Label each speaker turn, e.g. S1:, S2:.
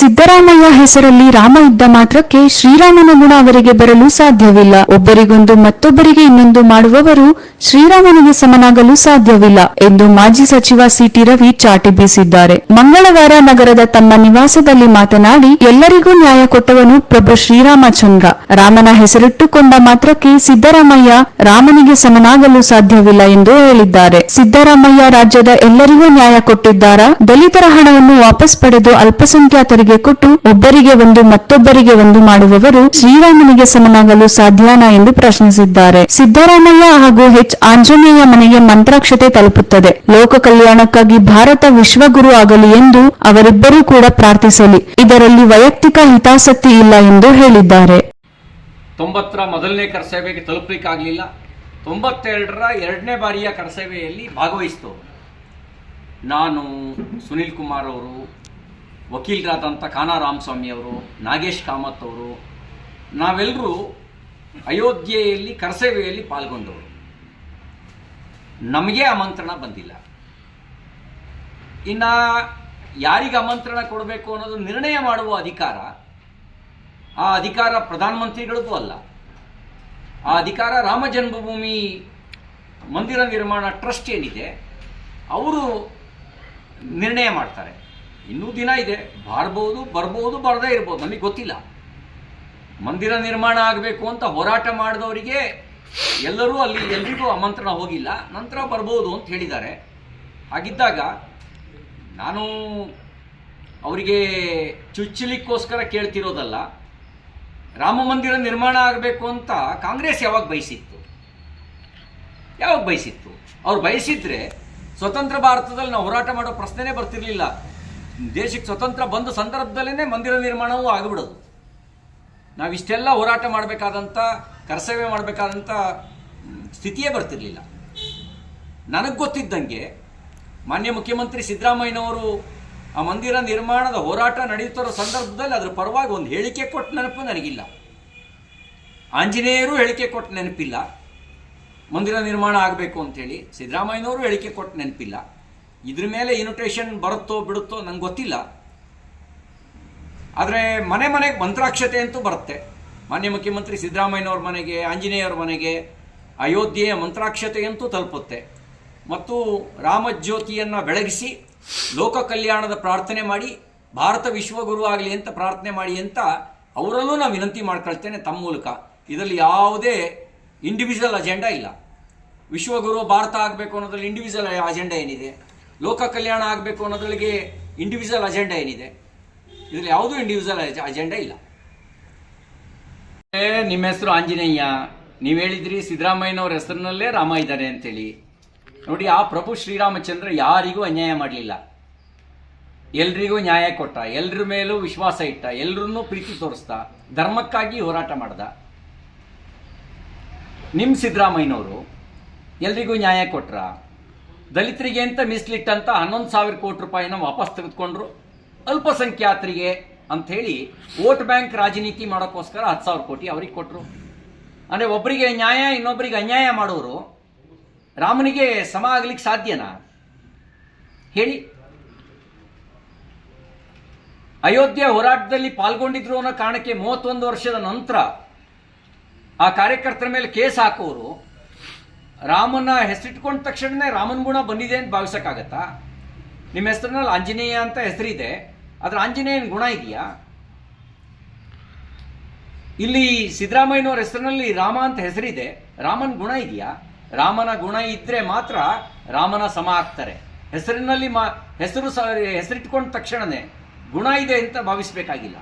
S1: ಸಿದ್ದರಾಮಯ್ಯ ಹೆಸರಲ್ಲಿ ರಾಮ ಇದ್ದ ಮಾತ್ರಕ್ಕೆ ಶ್ರೀರಾಮನ ಗುಣ ಅವರಿಗೆ ಬರಲು ಸಾಧ್ಯವಿಲ್ಲ. ಒಬ್ಬರಿಗೊಂದು ಮತ್ತೊಬ್ಬರಿಗೆ ಇನ್ನೊಂದು ಮಾಡುವವರು ಶ್ರೀರಾಮನಿಗೆ ಸಮನಾಗಲು ಸಾಧ್ಯವಿಲ್ಲ ಎಂದು ಮಾಜಿ ಸಚಿವ ಸಿಟಿ ರವಿ ಚಾಟಿ ಬೀಸಿದ್ದಾರೆ. ಮಂಗಳವಾರ ನಗರದ ತಮ್ಮ ನಿವಾಸದಲ್ಲಿ ಮಾತನಾಡಿ, ಎಲ್ಲರಿಗೂ ನ್ಯಾಯ ಕೊಟ್ಟವನು ಪ್ರಭು ಶ್ರೀರಾಮಚಂದ್ರ. ರಾಮನ ಹೆಸರಿಟ್ಟುಕೊಂಡ ಮಾತ್ರಕ್ಕೆ ಸಿದ್ದರಾಮಯ್ಯ ರಾಮನಿಗೆ ಸಮನಾಗಲು ಸಾಧ್ಯವಿಲ್ಲ ಎಂದು ಹೇಳಿದ್ದಾರೆ. ಸಿದ್ದರಾಮಯ್ಯ ರಾಜ್ಯದ ಎಲ್ಲರಿಗೂ ನ್ಯಾಯ ಕೊಟ್ಟಿದ್ದಾರ? ದಲಿತರ ಹಣವನ್ನು ವಾಪಸ್ ಪಡೆದು ಅಲ್ಪಸಂಖ್ಯಾತರಿಗೆ ಕೊಟ್ಟು ಒಬ್ಬರಿಗೆ ಒಂದು, ಮತ್ತೊಬ್ಬರಿಗೆ ಒಂದು ಮಾಡುವವರು ಶ್ರೀರಾಮನಿಗೆ ಸಮನಾಗಲು ಸಾಧ್ಯನಾ ಎಂದು ಪ್ರಶ್ನಿಸಿದ್ದಾರೆ. ಸಿದ್ದರಾಮಯ್ಯ ಹಾಗೂ ಹೆಚ್ ಆಂಜನೇಯ ಮನೆಗೆ ಮಂತ್ರಾಕ್ಷತೆ ತಲುಪುತ್ತದೆ. ಲೋಕ ಕಲ್ಯಾಣಕ್ಕಾಗಿ ಭಾರತ ವಿಶ್ವಗುರು ಆಗಲಿ ಎಂದು ಅವರಿಬ್ಬರೂ ಕೂಡ ಪ್ರಾರ್ಥಿಸಲಿ. ಇದರಲ್ಲಿ ವೈಯಕ್ತಿಕ ಹಿತಾಸಕ್ತಿ ಇಲ್ಲ ಎಂದು ಹೇಳಿದ್ದಾರೆ.
S2: ತೊಂಬತ್ತರ ಮೊದಲನೇ ಕರಸೇವೆಗೆ ತಲುಪಲಿಕ್ಕಾಗಲಿಲ್ಲ. ತೊಂಬತ್ತೆರಡರ ಎರಡನೇ ಬಾರಿಯ ಕರಸೇವೆಯಲ್ಲಿ ಭಾಗವಹಿಸಿತು. ನಾನು ಸುನೀಲ್ ಕುಮಾರ್ ಅವರು, ವಕೀಲರಾದಂಥ ಕಾನಾ ರಾಮಸ್ವಾಮಿ ಅವರು, ನಾಗೇಶ್ ಕಾಮತ್ ಅವರು ನಾವೆಲ್ಲರೂ ಅಯೋಧ್ಯೆಯಲ್ಲಿ ಕರಸೇವೆಯಲ್ಲಿ ಪಾಲ್ಗೊಂಡವರು. ನಮಗೆ ಆಮಂತ್ರಣ ಬಂದಿಲ್ಲ. ಇನ್ನು ಯಾರಿಗೆ ಆಮಂತ್ರಣ ಕೊಡಬೇಕು ಅನ್ನೋದು ನಿರ್ಣಯ ಮಾಡುವ ಅಧಿಕಾರ ಆ ಅಧಿಕಾರ ಪ್ರಧಾನಮಂತ್ರಿಗಳದ್ದು ಅಲ್ಲ. ಆ ಅಧಿಕಾರ ರಾಮ ಜನ್ಮಭೂಮಿ ಮಂದಿರ ನಿರ್ಮಾಣ ಟ್ರಸ್ಟ್ ಏನಿದೆ, ಅವರು ನಿರ್ಣಯ ಮಾಡ್ತಾರೆ. ಇನ್ನೂ ದಿನ ಇದೆ. ಬಾರ್ಬೋದು, ಬರ್ಬೋದು, ಬರದೇ ಇರ್ಬೋದು, ನಮಗೆ ಗೊತ್ತಿಲ್ಲ. ಮಂದಿರ ನಿರ್ಮಾಣ ಆಗಬೇಕು ಅಂತ ಹೋರಾಟ ಮಾಡಿದವರಿಗೆ ಎಲ್ಲರೂ ಅಲ್ಲಿ ಎಲ್ರಿಗೂ ಆಮಂತ್ರಣ ಹೋಗಿಲ್ಲ. ನಂತರ ಬರ್ಬೋದು ಅಂತ ಹೇಳಿದ್ದಾರೆ. ಹಾಗಿದ್ದಾಗ ನಾನು ಅವರಿಗೆ ಚುಚ್ಚಲಿಕ್ಕೋಸ್ಕರ ಕೇಳ್ತಿರೋದಲ್ಲ ರಾಮ ಮಂದಿರ ನಿರ್ಮಾಣ ಆಗಬೇಕು ಅಂತ ಕಾಂಗ್ರೆಸ್ ಯಾವಾಗ ಬಯಸಿತ್ತು? ಯಾವಾಗ ಬಯಸಿತ್ತು? ಅವ್ರು ಬಯಸಿದ್ರೆ ಸ್ವತಂತ್ರ ಭಾರತದಲ್ಲಿ ನಾವು ಹೋರಾಟ ಮಾಡೋ ಪ್ರಶ್ನೆನೇ ಬರ್ತಿರ್ಲಿಲ್ಲ. ದೇಶಕ್ಕೆ ಸ್ವತಂತ್ರ ಬಂದ ಸಂದರ್ಭದಲ್ಲೇ ಮಂದಿರ ನಿರ್ಮಾಣವೂ ಆಗಿಬಿಡೋದು. ನಾವಿಷ್ಟೆಲ್ಲ ಹೋರಾಟ ಮಾಡಬೇಕಾದಂಥ ಕರ್ತವ್ಯ ಮಾಡಬೇಕಾದಂಥ ಸ್ಥಿತಿಯೇ ಬರ್ತಿರ್ಲಿಲ್ಲ. ನನಗೆ ಗೊತ್ತಿದ್ದಂಗೆ ಮಾನ್ಯ ಮುಖ್ಯಮಂತ್ರಿ ಸಿದ್ದರಾಮಯ್ಯನವರು ಆ ಮಂದಿರ ನಿರ್ಮಾಣದ ಹೋರಾಟ ನಡೆಯುತ್ತಿರೋ ಸಂದರ್ಭದಲ್ಲಿ ಅದರ ಪರವಾಗಿ ಒಂದು ಹೇಳಿಕೆ ಕೊಟ್ಟ ನೆನಪು ನನಗಿಲ್ಲ. ಆಂಜನೇಯರು ಹೇಳಿಕೆ ಕೊಟ್ಟ ನೆನಪಿಲ್ಲ. ಮಂದಿರ ನಿರ್ಮಾಣ ಆಗಬೇಕು ಅಂತೇಳಿ ಸಿದ್ದರಾಮಯ್ಯನವರು ಹೇಳಿಕೆ ಕೊಟ್ಟ ನೆನಪಿಲ್ಲ. ಇದ್ರ ಮೇಲೆ ಇನ್ವಿಟೇಷನ್ ಬರುತ್ತೋ ಬಿಡುತ್ತೋ ನಂಗೆ ಗೊತ್ತಿಲ್ಲ. ಆದರೆ ಮನೆ ಮನೆಗೆ ಮಂತ್ರಾಕ್ಷತೆ ಅಂತೂ ಬರುತ್ತೆ. ಮಾನ್ಯ ಮುಖ್ಯಮಂತ್ರಿ ಸಿದ್ದರಾಮಯ್ಯನವ್ರ ಮನೆಗೆ, ಆಂಜನೇಯರ ಮನೆಗೆ ಅಯೋಧ್ಯೆಯ ಮಂತ್ರಾಕ್ಷತೆಯಂತೂ ತಲುಪುತ್ತೆ. ಮತ್ತು ರಾಮಜ್ಯೋತಿಯನ್ನು ಬೆಳಗಿಸಿ ಲೋಕ ಕಲ್ಯಾಣದ ಪ್ರಾರ್ಥನೆ ಮಾಡಿ, ಭಾರತ ವಿಶ್ವಗುರು ಆಗಲಿ ಅಂತ ಪ್ರಾರ್ಥನೆ ಮಾಡಿ ಅಂತ ಅವರಲ್ಲೂ ನಾನು ವಿನಂತಿ ಮಾಡ್ಕೊಳ್ತೇನೆ ತಮ್ಮ ಮೂಲಕ. ಇದರಲ್ಲಿ ಯಾವುದೇ ಇಂಡಿವಿಜುವಲ್ ಅಜೆಂಡಾ ಇಲ್ಲ. ವಿಶ್ವಗುರು ಭಾರತ ಆಗಬೇಕು ಅನ್ನೋದ್ರಲ್ಲಿ ಇಂಡಿವಿಜುವಲ್ ಅಜೆಂಡಾ ಏನಿದೆ? ಲೋಕ ಕಲ್ಯಾಣ ಆಗಬೇಕು ಅನ್ನೋದ್ರಲ್ಲಿಗೆ ಇಂಡಿವಿಜುವಲ್ ಅಜೆಂಡಾ ಏನಿದೆ? ಇದರಲ್ಲಿ ಯಾವುದೂ ಇಂಡಿವಿಜುವಲ್ ಅಜೆಂಡಾ ಇಲ್ಲ. ನಿಮ್ಮ ಹೆಸರು ಆಂಜನೇಯ. ನೀವು ಹೇಳಿದ್ರಿ ಸಿದ್ದರಾಮಯ್ಯನವ್ರ ಹೆಸರಿನಲ್ಲೇ ರಾಮ ಇದ್ದಾರೆ ಅಂತೇಳಿ. ನೋಡಿ, ಆ ಪ್ರಭು ಶ್ರೀರಾಮಚಂದ್ರ ಯಾರಿಗೂ ಅನ್ಯಾಯ ಮಾಡಲಿಲ್ಲ. ಎಲ್ರಿಗೂ ನ್ಯಾಯ ಕೊಟ್ಟ, ಎಲ್ರ ಮೇಲೂ ವಿಶ್ವಾಸ ಇಟ್ಟ, ಎಲ್ರನ್ನೂ ಪ್ರೀತಿ ತೋರಿಸ್ದ ಧರ್ಮಕ್ಕಾಗಿ ಹೋರಾಟ ಮಾಡ್ದ. ನಿಮ್ಮ ಸಿದ್ದರಾಮಯ್ಯನವರು ಎಲ್ರಿಗೂ ನ್ಯಾಯ ಕೊಟ್ರ. ದಲಿತರಿಗೆ ಅಂತ ಮೀಸಲಿಟ್ಟಂತ ಹನ್ನೊಂದು ಸಾವಿರ ಕೋಟಿ ರೂಪಾಯಿನ ವಾಪಸ್ ತೆಗೆದುಕೊಂಡ್ರು. ಅಲ್ಪಸಂಖ್ಯಾತರಿಗೆ ಅಂಥೇಳಿ ವೋಟ್ ಬ್ಯಾಂಕ್ ರಾಜನೀತಿ ಮಾಡೋಕ್ಕೋಸ್ಕರ ಹತ್ತು ಸಾವಿರ ಕೋಟಿ ಅವ್ರಿಗೆ ಕೊಟ್ಟರು ಅಂದರೆ ಒಬ್ಬರಿಗೆ ನ್ಯಾಯ ಇನ್ನೊಬ್ಬರಿಗೆ ಅನ್ಯಾಯ ಮಾಡೋರು ರಾಮನಿಗೆ ಸಮ ಆಗ್ಲಿಕ್ಕೆ ಸಾಧ್ಯನಾ? ಹೇಳಿ. ಅಯೋಧ್ಯೆ ಹೋರಾಟದಲ್ಲಿ ಪಾಲ್ಗೊಂಡಿದ್ರು ಅನ್ನೋ ಕಾರಣಕ್ಕೆ ಮೂವತ್ತೊಂದು ವರ್ಷದ ನಂತರ ಆ ಕಾರ್ಯಕರ್ತರ ಮೇಲೆ ಕೇಸ್ ಹಾಕೋರು. ರಾಮನ ಹೆಸರಿಟ್ಕೊಂಡ ತಕ್ಷಣನೇ ರಾಮನ ಗುಣ ಬಂದಿದೆ ಅಂತ ಭಾವಿಸಕ್ಕಾಗತ್ತಾ? ನಿಮ್ಮ ಹೆಸರಿನಲ್ಲಿ ಆಂಜನೇಯ ಅಂತ ಹೆಸರಿದೆ. ಆದರೆ ಆಂಜನೇಯನ ಗುಣ ಇದೆಯಾ? ಇಲ್ಲಿ ಸಿದ್ದರಾಮಯ್ಯನವ್ರ ಹೆಸರಿನಲ್ಲಿ ರಾಮ ಅಂತ ಹೆಸರಿದೆ. ರಾಮನ ಗುಣ ಇದೆಯಾ? ರಾಮನ ಗುಣ ಇದ್ರೆ ಮಾತ್ರ ರಾಮನ ಸಮ ಆಗ್ತಾರೆ. ಹೆಸರಿನಲ್ಲಿ ಮಾ ಹೆಸರು ಸ ಹೆಸರಿಟ್ಕೊಂಡ ತಕ್ಷಣನೇ ಗುಣ ಇದೆ ಅಂತ ಭಾವಿಸ್ಬೇಕಾಗಿಲ್ಲ.